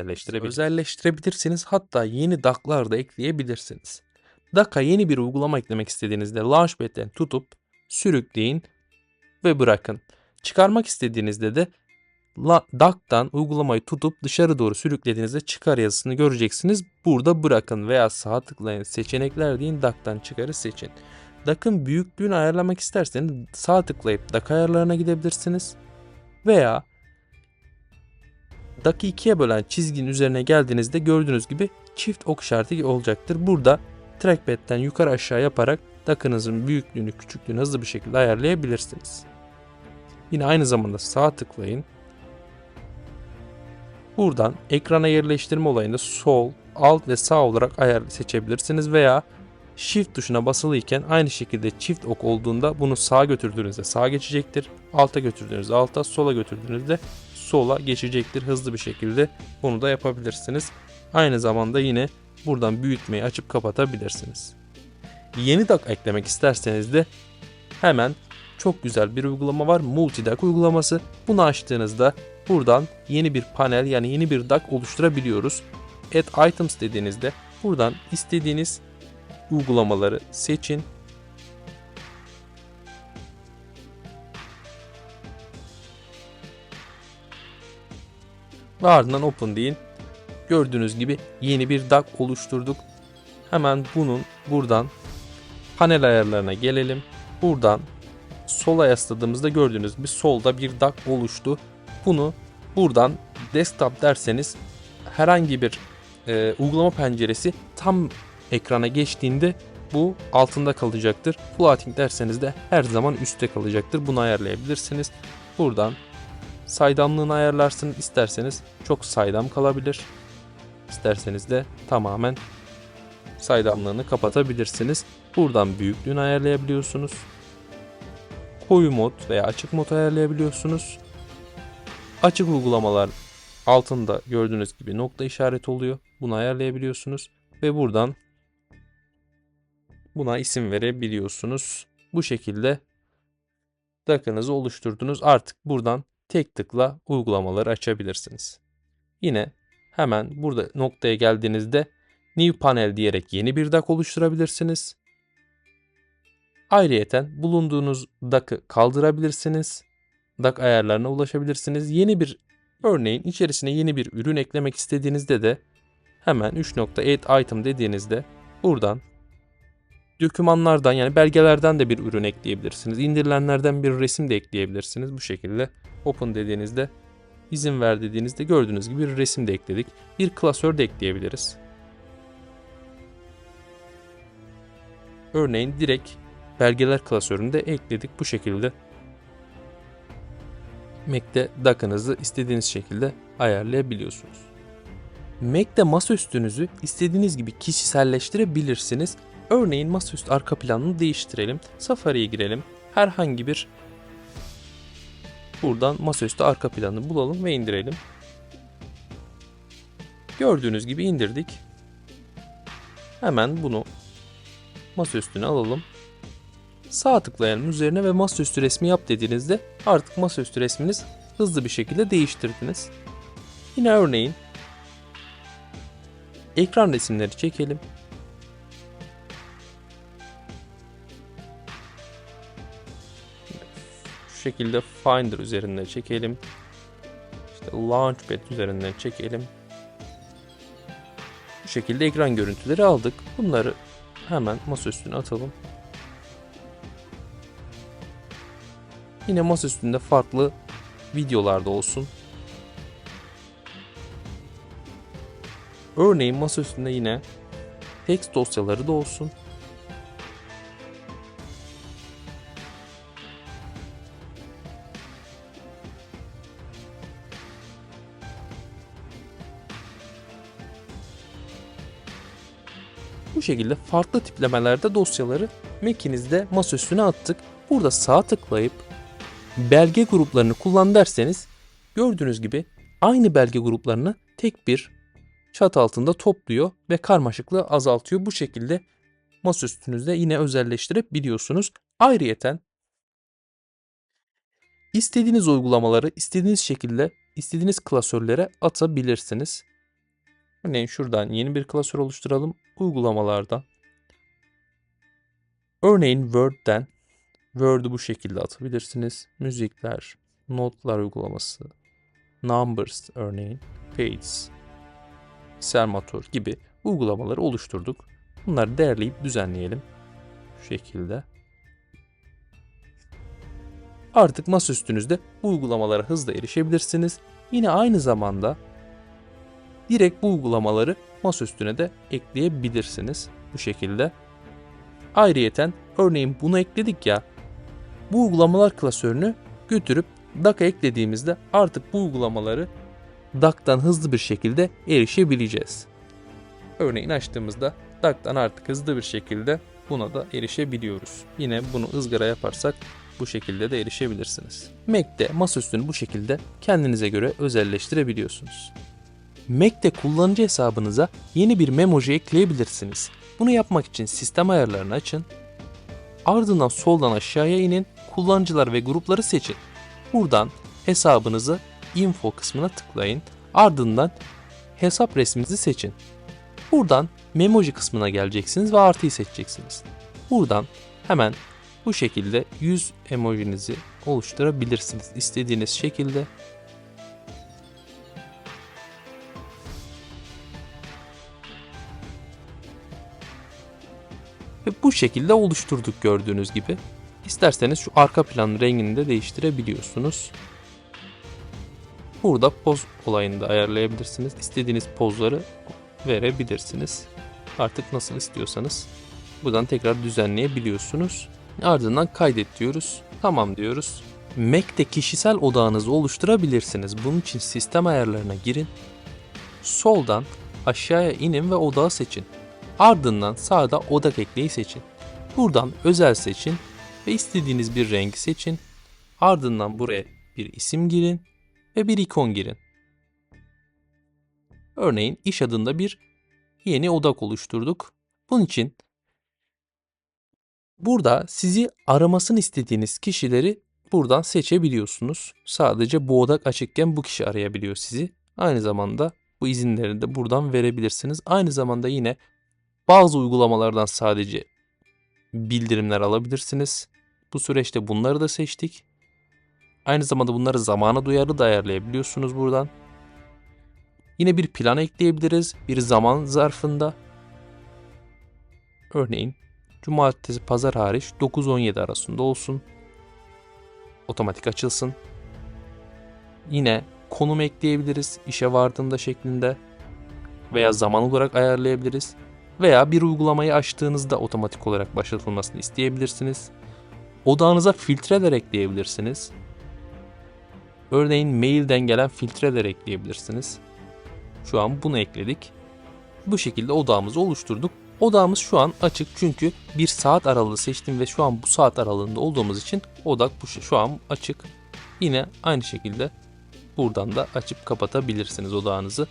özelleştirebilirsiniz. Özelleştirebilirsiniz. Hatta yeni DAC'lar da ekleyebilirsiniz. DAC'a yeni bir uygulama eklemek istediğinizde Launchpad'den tutup sürükleyin ve bırakın. Çıkarmak istediğinizde de DAC'tan uygulamayı tutup dışarı doğru sürüklediğinizde çıkar yazısını göreceksiniz. Burada bırakın veya sağ tıklayın seçenekler deyin DAC'tan çıkarı seçin. DAC'ın büyüklüğünü ayarlamak isterseniz sağ tıklayıp DAC ayarlarına gidebilirsiniz. Veya DAC'ı ikiye bölen çizginin üzerine geldiğinizde gördüğünüz gibi çift ok işareti olacaktır. Burada trackpad'den yukarı aşağı yaparak DAC'ınızın büyüklüğünü küçüklüğünü hızlı bir şekilde ayarlayabilirsiniz. Yine aynı zamanda sağ tıklayın. Buradan ekrana yerleştirme olayında sol, alt ve sağ olarak ayar seçebilirsiniz veya Shift tuşuna basılıyken aynı şekilde çift ok olduğunda bunu sağa götürdüğünüzde sağa geçecektir. Alta götürdüğünüzde alta, sola götürdüğünüzde sola geçecektir. Hızlı bir şekilde bunu da yapabilirsiniz. Aynı zamanda yine buradan büyütmeyi açıp kapatabilirsiniz. Yeni DAC eklemek isterseniz de hemen çok güzel bir uygulama var. Multidac uygulaması. Bunu açtığınızda buradan yeni bir panel yani yeni bir DAC oluşturabiliyoruz. Add Items dediğinizde buradan istediğiniz uygulamaları seçin. Ve ardından Open deyin. Gördüğünüz gibi yeni bir DAC oluşturduk. Hemen bunun buradan panel ayarlarına gelelim. Buradan sola yasladığımızda gördüğünüz gibi solda bir DAC oluştu. Bunu buradan desktop derseniz herhangi bir e, uygulama penceresi tam ekrana geçtiğinde bu altında kalacaktır. Floating derseniz de her zaman üstte kalacaktır. Bunu ayarlayabilirsiniz. Buradan saydamlığını ayarlarsınız. İsterseniz çok saydam kalabilir. İsterseniz de tamamen saydamlığını kapatabilirsiniz. Buradan büyüklüğünü ayarlayabiliyorsunuz. Koyu mod veya açık mod ayarlayabiliyorsunuz. Açık uygulamalar altında gördüğünüz gibi nokta işareti oluyor. Bunu ayarlayabiliyorsunuz ve buradan buna isim verebiliyorsunuz. Bu şekilde DAC'ınızı oluşturdunuz. Artık buradan tek tıkla uygulamaları açabilirsiniz. Yine hemen burada noktaya geldiğinizde New Panel diyerek yeni bir DAC oluşturabilirsiniz. Ayrıyeten bulunduğunuz DAC'ı kaldırabilirsiniz. DAC ayarlarına ulaşabilirsiniz. Yeni bir örneğin içerisine yeni bir ürün eklemek istediğinizde de hemen 3.add item dediğinizde buradan dokümanlardan yani belgelerden de bir ürün ekleyebilirsiniz. İndirilenlerden bir resim de ekleyebilirsiniz. Bu şekilde open dediğinizde izin ver dediğinizde gördüğünüz gibi bir resim de ekledik. Bir klasör de ekleyebiliriz. Örneğin direkt belgeler klasöründe ekledik bu şekilde. Mac'te DAC'ınızı istediğiniz şekilde ayarlayabiliyorsunuz. Mac'te masaüstünüzü istediğiniz gibi kişiselleştirebilirsiniz. Örneğin masaüstü arka planını değiştirelim. Safari'ye girelim. Herhangi bir buradan masaüstü arka planını bulalım ve indirelim. Gördüğünüz gibi indirdik. Hemen bunu masaüstüne alalım. Sağ tıklayalım üzerine ve masaüstü resmi yap dediğinizde artık masaüstü resminiz hızlı bir şekilde değiştirdiniz. Yine örneğin ekran resimleri çekelim. Şekilde Finder üzerinden çekelim. İşte Launchpad üzerinden çekelim. Bu şekilde ekran görüntüleri aldık. Bunları hemen masa üstüne atalım. Yine masa üstünde farklı videolarda olsun. Örneğin masa üstünde yine text dosyaları da olsun. Bu şekilde farklı tiplemelerde dosyaları Mac'inizde masaüstüne attık. Burada sağ tıklayıp belge gruplarını kullan derseniz gördüğünüz gibi aynı belge gruplarını tek bir çat altında topluyor ve karmaşıklığı azaltıyor. Bu şekilde masaüstünüzde yine özelleştirebiliyorsunuz. Ayrıyeten istediğiniz uygulamaları istediğiniz şekilde istediğiniz klasörlere atabilirsiniz. Örneğin şuradan yeni bir klasör oluşturalım. Uygulamalardan. Örneğin Word'den Word'u bu şekilde atabilirsiniz. Müzikler, notlar uygulaması, Numbers örneğin, Pages, Sermator gibi uygulamaları oluşturduk. Bunları değerleyip düzenleyelim. Şu şekilde. Artık masaüstünüzde bu uygulamalara hızla erişebilirsiniz. Yine aynı zamanda direkt bu uygulamaları masaüstüne de ekleyebilirsiniz. Bu şekilde. Ayrıyeten örneğin bunu ekledik ya. Bu uygulamalar klasörünü götürüp DAC'a eklediğimizde artık bu uygulamaları DAC'tan hızlı bir şekilde erişebileceğiz. Örneğin açtığımızda DAC'tan artık hızlı bir şekilde buna da erişebiliyoruz. Yine bunu ızgara yaparsak bu şekilde de erişebilirsiniz. Mac'te masaüstünü bu şekilde kendinize göre özelleştirebiliyorsunuz. Mac'te kullanıcı hesabınıza yeni bir memoji ekleyebilirsiniz. Bunu yapmak için sistem ayarlarını açın. Ardından soldan aşağıya inin, kullanıcılar ve grupları seçin. Buradan hesabınızı info kısmına tıklayın. Ardından hesap resminizi seçin. Buradan memoji kısmına geleceksiniz ve artıyı seçeceksiniz. Buradan hemen bu şekilde yüz emojinizi oluşturabilirsiniz istediğiniz şekilde. Bu şekilde oluşturduk gördüğünüz gibi. İsterseniz şu arka plan rengini de değiştirebiliyorsunuz. Burada poz olayını da ayarlayabilirsiniz. İstediğiniz pozları verebilirsiniz. Artık nasıl istiyorsanız buradan tekrar düzenleyebiliyorsunuz. Ardından kaydet diyoruz. Tamam diyoruz. Mac'te kişisel odağınızı oluşturabilirsiniz. Bunun için sistem ayarlarına girin. Soldan aşağıya inin ve odağı seçin. Ardından sağda odak ekleyi seçin. Buradan özel seçin ve istediğiniz bir rengi seçin. Ardından buraya bir isim girin ve bir ikon girin. Örneğin iş adında bir yeni odak oluşturduk. Bunun için burada sizi aramasını istediğiniz kişileri buradan seçebiliyorsunuz. Sadece bu odak açıkken bu kişi arayabiliyor sizi. Aynı zamanda bu izinleri de buradan verebilirsiniz. Aynı zamanda yine bazı uygulamalardan sadece bildirimler alabilirsiniz. Bu süreçte bunları da seçtik. Aynı zamanda bunları zamana duyarlı da ayarlayabiliyorsunuz buradan. Yine bir plan ekleyebiliriz bir zaman zarfında. Örneğin cumartesi pazar hariç 9-17 arasında olsun. Otomatik açılsın. Yine konum ekleyebiliriz işe vardığında şeklinde veya zaman olarak ayarlayabiliriz. Veya bir uygulamayı açtığınızda otomatik olarak başlatılmasını isteyebilirsiniz. Odağınıza filtreler ekleyebilirsiniz. Örneğin mailden gelen filtreler ekleyebilirsiniz. Şu an bunu ekledik. Bu şekilde odağımızı oluşturduk. Odağımız şu an açık çünkü bir saat aralığı seçtim ve şu an bu saat aralığında olduğumuz için odak bu şu an açık. Yine aynı şekilde buradan da açıp kapatabilirsiniz odağınızı.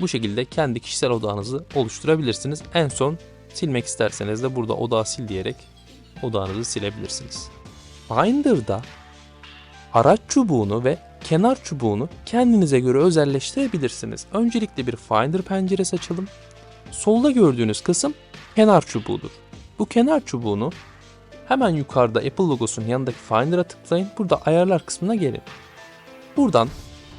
Bu şekilde kendi kişisel odağınızı oluşturabilirsiniz. En son silmek isterseniz de burada odağı sil diyerek odağınızı silebilirsiniz. Finder'da araç çubuğunu ve kenar çubuğunu kendinize göre özelleştirebilirsiniz. Öncelikle bir Finder penceresi açalım. Solda gördüğünüz kısım kenar çubuğudur. Bu kenar çubuğunu hemen yukarıda Apple logosunun yanındaki Finder'a tıklayın. Burada ayarlar kısmına gelin. Buradan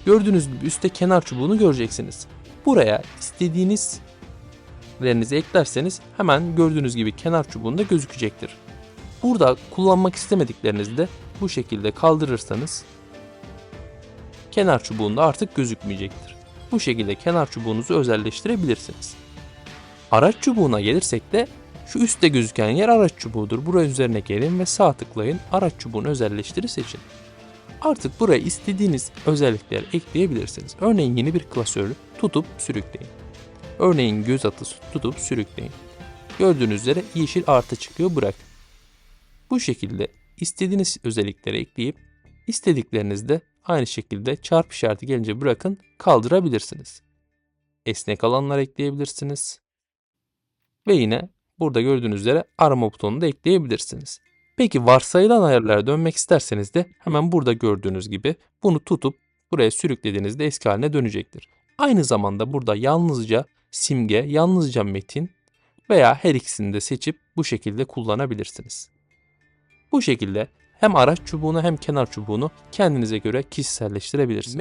gördüğünüz gibi üstte kenar çubuğunu göreceksiniz. Buraya istediğiniz verinizi eklerseniz hemen gördüğünüz gibi kenar çubuğunda gözükecektir. Burada kullanmak istemediklerinizi de bu şekilde kaldırırsanız kenar çubuğunda artık gözükmeyecektir. Bu şekilde kenar çubuğunuzu özelleştirebilirsiniz. Araç çubuğuna gelirsek de şu üstte gözüken yer araç çubuğudur. Buraya üzerine gelin ve sağ tıklayın. Araç çubuğunu özelleştiri seçin. Artık buraya istediğiniz özellikleri ekleyebilirsiniz. Örneğin yeni bir klasörü tutup sürükleyin. Örneğin göz atı tutup sürükleyin. Gördüğünüz üzere yeşil artı çıkıyor bırak. Bu şekilde istediğiniz özellikleri ekleyip istediklerinizde aynı şekilde çarpı işareti gelince bırakın kaldırabilirsiniz. Esnek alanlar ekleyebilirsiniz. Ve yine burada gördüğünüz üzere arama butonunu da ekleyebilirsiniz. Peki varsayılan ayarlara dönmek isterseniz de hemen burada gördüğünüz gibi bunu tutup buraya sürüklediğinizde eski haline dönecektir. Aynı zamanda burada yalnızca simge, yalnızca metin veya her ikisini de seçip bu şekilde kullanabilirsiniz. Bu şekilde hem araç çubuğunu hem kenar çubuğunu kendinize göre kişiselleştirebilirsiniz.